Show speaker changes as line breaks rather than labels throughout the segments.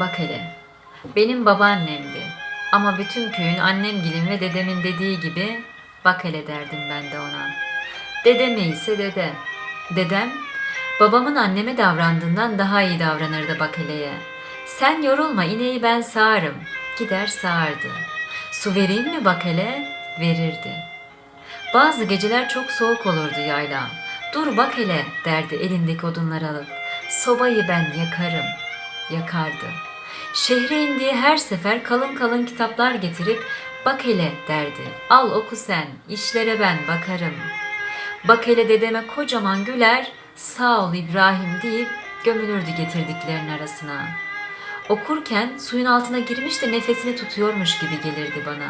Bak hele, benim babaannemdi. Ama bütün köyün annemgilin ve dedemin dediği gibi bak hele derdim ben de ona. Dede neyse dede. Dedem, babamın anneme davrandığından daha iyi davranırdı bak heleye. Sen yorulma ineği ben sağarım. Gider sağardı. Su vereyim mi bak hele? Verirdi. Bazı geceler çok soğuk olurdu yayla. Dur bak hele derdi elindeki odunları alıp. Sobayı ben yakarım. Yakardı. Şehre indiği her sefer kalın kalın kitaplar getirip bak hele derdi. Al oku sen, işlere ben bakarım. Bak hele dedeme kocaman güler, sağ ol İbrahim deyip gömülürdü getirdiklerin arasına. Okurken suyun altına girmiş de nefesini tutuyormuş gibi gelirdi bana.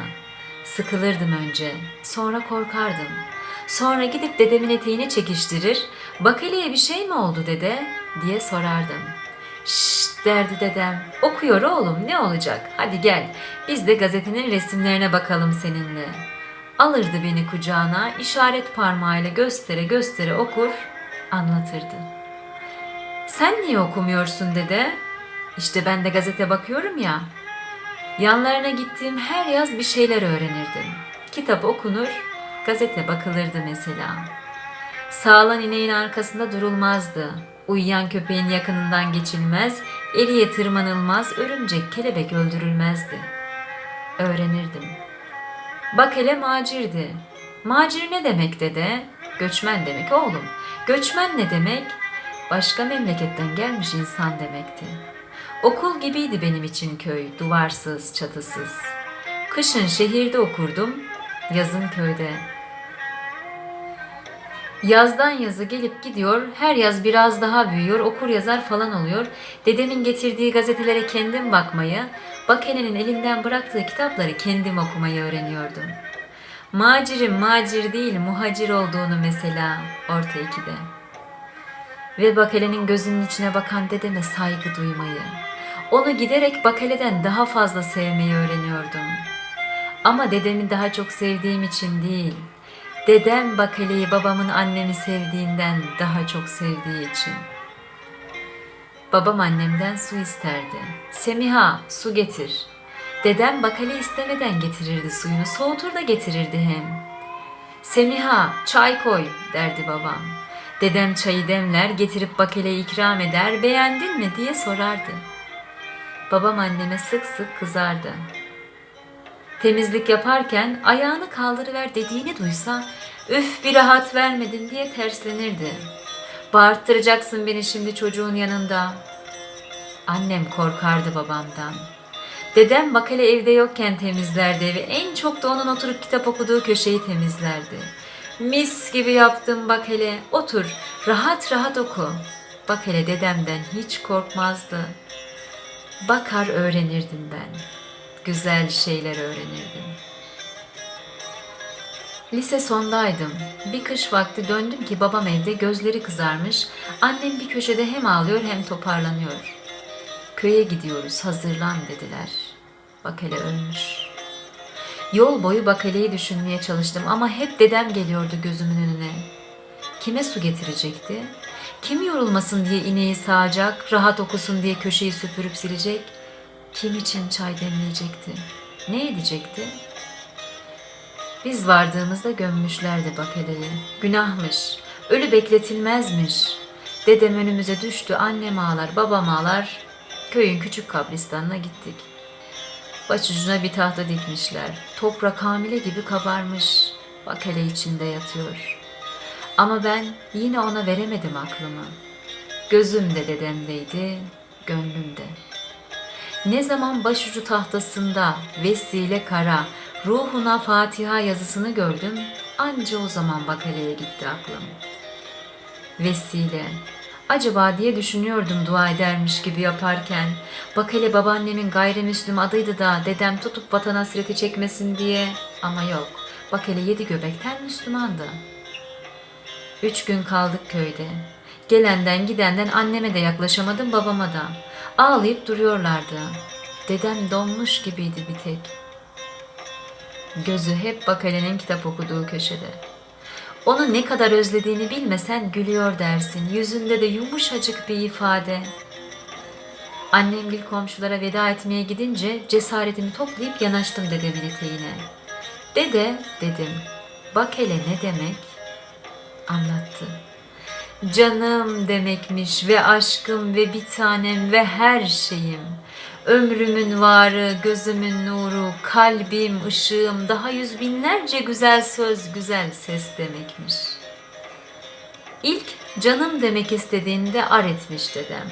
Sıkılırdım önce, sonra korkardım. Sonra gidip dedemin eteğini çekiştirir, bak heleye bir şey mi oldu dede diye sorardım. Şşt derdi dedem, okuyor oğlum ne olacak hadi gel biz de gazetenin resimlerine bakalım seninle. Alırdı beni kucağına işaret parmağıyla göstere göstere okur anlatırdı. Sen niye okumuyorsun dede? İşte ben de gazete bakıyorum ya. Yanlarına gittiğim her yaz bir şeyler öğrenirdim. Kitap okunur, gazete bakılırdı mesela. Sağlan ineğin arkasında durulmazdı. Uyuyan köpeğin yakınından geçilmez, eriye tırmanılmaz, örümcek, kelebek öldürülmezdi. Öğrenirdim. Bak hele macirdi. Macir ne demek dede? Göçmen demek oğlum. Göçmen ne demek? Başka memleketten gelmiş insan demekti. Okul gibiydi benim için köy, duvarsız, çatısız. Kışın şehirde okurdum, yazın köyde. Yazdan yazı gelip gidiyor, her yaz biraz daha büyüyor, okur yazar falan oluyor. Dedemin getirdiği gazetelere kendim bakmayı, Bakene'nin elinden bıraktığı kitapları kendim okumayı öğreniyordum. Macirin macir değil, muhacir olduğunu mesela orta ikide. Ve Bakale'nin gözünün içine bakan dedeme saygı duymayı, onu giderek Bakale'den daha fazla sevmeyi öğreniyordum. Ama dedemi daha çok sevdiğim için değil, dedem Bakale'yi babamın annemi sevdiğinden daha çok sevdiği için. Babam annemden su isterdi. Semiha su getir. Dedem Bakale istemeden getirirdi suyunu, soğutur da getirirdi hem. Semiha çay koy derdi babam. Dedem çayı demler getirip Bakale'ye ikram eder beğendin mi diye sorardı. Babam anneme sık sık kızardı. Temizlik yaparken ayağını kaldırıver dediğini duysa üf bir rahat vermedin diye terslenirdi. Bağırttıracaksın beni şimdi çocuğun yanında. Annem korkardı babamdan. Dedem bakale evde yokken temizlerdi evi. En çok da onun oturup kitap okuduğu köşeyi temizlerdi. Mis gibi yaptım bak hele. Otur, rahat rahat oku. Bak hele dedemden hiç korkmazdı. Bakar öğrenirdim ben. Güzel şeyler öğrenirdim. Lise sondaydım. Bir kış vakti döndüm ki babam evde gözleri kızarmış. Annem bir köşede hem ağlıyor hem toparlanıyor. Köye gidiyoruz hazırlan dediler. Bakale ölmüş. Yol boyu Bakale'yi düşünmeye çalıştım ama hep dedem geliyordu gözümün önüne. Kime su getirecekti? Kim yorulmasın diye ineği sağacak, rahat okusun diye köşeyi süpürüp silecek? Kim için çay demleyecekti? Ne edecekti? Biz vardığımızda gömmüşlerdi Bakale'yi. Günahmış, ölü bekletilmezmiş. Dedem önümüze düştü, annem ağlar, babam ağlar. Köyün küçük kabristanına gittik. Başucuna bir tahta dikmişler. Toprak hamile gibi kabarmış. Bakale içinde yatıyor. Ama ben yine ona veremedim aklımı. Gözüm de dedemdeydi, gönlüm de. Ne zaman başucu tahtasında vesile kara, ruhuna Fatiha yazısını gördüm, anca o zaman Bakale'ye gitti aklım. Vesile, acaba diye düşünüyordum dua edermiş gibi yaparken. Bakale babaannemin gayrimüslim adıydı da dedem tutup vatan hasreti çekmesin diye. Ama yok, Bakale yedi göbekten Müslümandı. Üç gün kaldık köyde. Gelenden gidenden anneme de yaklaşamadım babama da. Ağlayıp duruyorlardı. Dedem donmuş gibiydi bir tek. Gözü hep Bakale'nin kitap okuduğu köşede. Onu ne kadar özlediğini bilmesen gülüyor dersin. Yüzünde de yumuşacık bir ifade. Annemgil komşulara veda etmeye gidince cesaretimi toplayıp yanaştım dedemin eteğine. Dede dedim. Bak ne demek? Anlattı. Canım demekmiş ve aşkım ve bir tanem ve her şeyim. Ömrümün varı, gözümün nuru, kalbim, ışığım, daha yüz binlerce güzel söz, güzel ses demekmiş. İlk canım demek istediğinde ar etmiş dedem.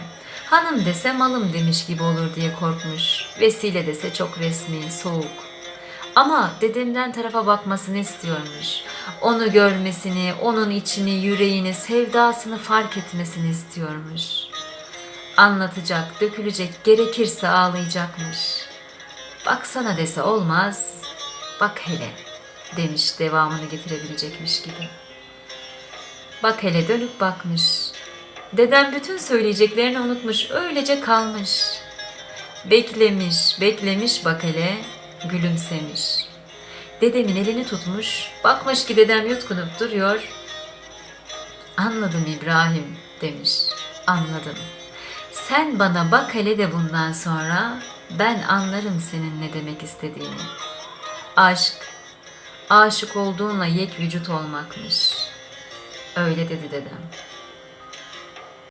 Hanım dese malım demiş gibi olur diye korkmuş. Vesile dese çok resmi, soğuk. Ama dedemden tarafa bakmasını istiyormuş. Onu görmesini, onun içini, yüreğini, sevdasını fark etmesini istiyormuş. Anlatacak, dökülecek, gerekirse ağlayacakmış. Baksana dese olmaz, bak hele demiş devamını getirebilecekmiş gibi. Bak hele dönüp bakmış. Dedem bütün söyleyeceklerini unutmuş, öylece kalmış. Beklemiş, beklemiş bak hele, gülümsemiş. Dedemin elini tutmuş, bakmış ki dedem yutkunup duruyor. Anladım İbrahim demiş, anladım. Sen bana bak hele de bundan sonra ben anlarım senin ne demek istediğini. Aşk, aşık olduğunla yek vücut olmakmış. Öyle dedi dedem.